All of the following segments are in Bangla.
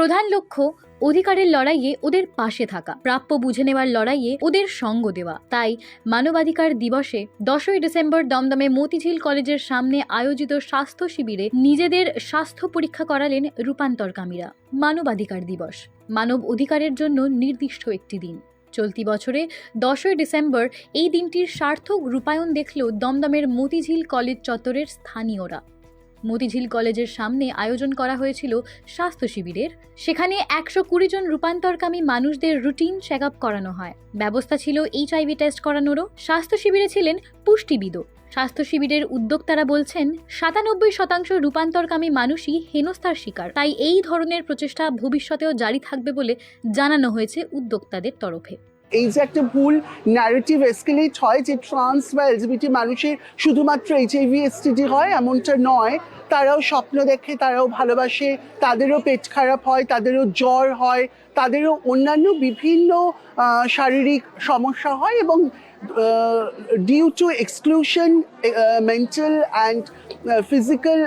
প্রধান লক্ষ্য অধিকারের লড়াইয়ে ওদের পাশে থাকা, প্রাপ্য বুঝে নেওয়ার লড়াইয়ে ওদের সঙ্গ দেওয়া। তাই মানবাধিকার দিবসে দশই ডিসেম্বর দমদমে মতিঝিল কলেজের সামনে আয়োজিত স্বাস্থ্য শিবিরে নিজেদের স্বাস্থ্য পরীক্ষা করালেন রূপান্তরকামীরা। মানবাধিকার দিবস, মানব অধিকারের জন্য নির্দিষ্ট একটি দিন। চলতি বছরে দশই ডিসেম্বর এই দিনটির সার্থক রূপায়ণ দেখল দমদমের মতিঝিল কলেজ চত্বরের স্থানীয়রা। মতিঝিল কলেজের সামনে আয়োজন করা হয়েছিল স্বাস্থ্য শিবিরের। সেখানে একশো কুড়ি জন রূপান্তরকামী মানুষদের রুটিন চেক আপ করানো হয়। ব্যবস্থা ছিল এইচআইভি টেস্ট করানোরও। স্বাস্থ্য শিবিরে ছিলেন পুষ্টিবিদও স্বাস্থ্য শিবিরের উদ্যোক্তারা বলছেন, সাতানব্বই শতাংশ রূপান্তরকামী মানুষই হেনস্থার শিকার। তাই এই ধরনের প্রচেষ্টা ভবিষ্যতেও জারি থাকবে বলে জানানো হয়েছে উদ্যোক্তাদের তরফে। এই যে একটা ভুল ন্যারেটিভ এসকেলেট হয় যে ট্রান্স বা এলজিবিটি মানুষের শুধুমাত্র এইচআইভি এসটিডি হয়, এমনটা নয়। তারাও স্বপ্ন দেখে, তারাও ভালোবাসে, তাদেরও পেট খারাপ হয়, তাদেরও জ্বর হয়, তাদেরও অন্যান্য বিভিন্ন শারীরিক সমস্যা হয় এবং due to exclusion mental and physical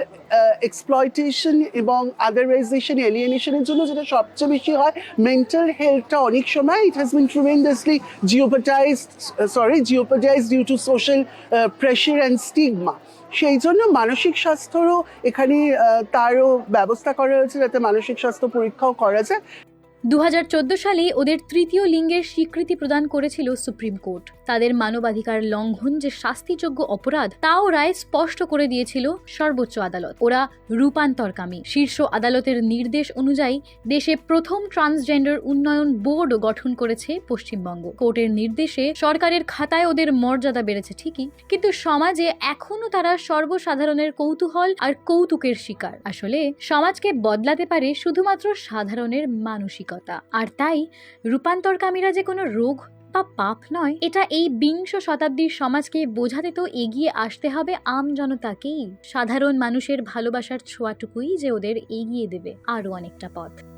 exploitation এবং আদারওয়াইজেশন এলিয়েনেশনের জন্য যেটা সবচেয়ে বেশি হয় মেন্টাল হেলথটা অনেক সময় it has been tremendously jeopardised sorry jeopardised due to social pressure and stigma সেই জন্য মানসিক স্বাস্থ্যরও এখানে তারও ব্যবস্থা করা হয়েছে যাতে মানসিক স্বাস্থ্য পরীক্ষাও করা যায়। দু হাজার চোদ্দ সালে ওদের তৃতীয় লিঙ্গের স্বীকৃতি প্রদান করেছিল সুপ্রিম কোর্ট। তাদের মানবাধিকার লঙ্ঘন যে শাস্তিযোগ্য অপরাধ, তাও রায় স্পষ্ট করে দিয়েছিল সর্বোচ্চ আদালত। ওরা রূপান্তরকামী। শীর্ষ আদালতের নির্দেশ অনুযায়ী দেশে প্রথম ট্রান্সজেন্ডার উন্নয়ন বোর্ড গঠন করেছে পশ্চিমবঙ্গ। কোর্টের নির্দেশে সরকারের খাতায় ওদের মর্যাদা বেড়েছে ঠিকই, কিন্তু সমাজে এখনও তারা সর্বসাধারণের কৌতূহল আর কৌতুকের শিকার। আসলে সমাজকে বদলাতে পারে শুধুমাত্র সাধারণের মানসিকতা। আর তাই রূপান্তরকামীরা যে কোনো রোগ বা পাপ নয়, এটা এই বিংশ শতাব্দীর সমাজকে বোঝাতে তো এগিয়ে আসতে হবে আম জনতাকেই। সাধারণ মানুষের ভালোবাসার ছোঁয়াটুকুই যে ওদের এগিয়ে দেবে আরও অনেকটা পথ।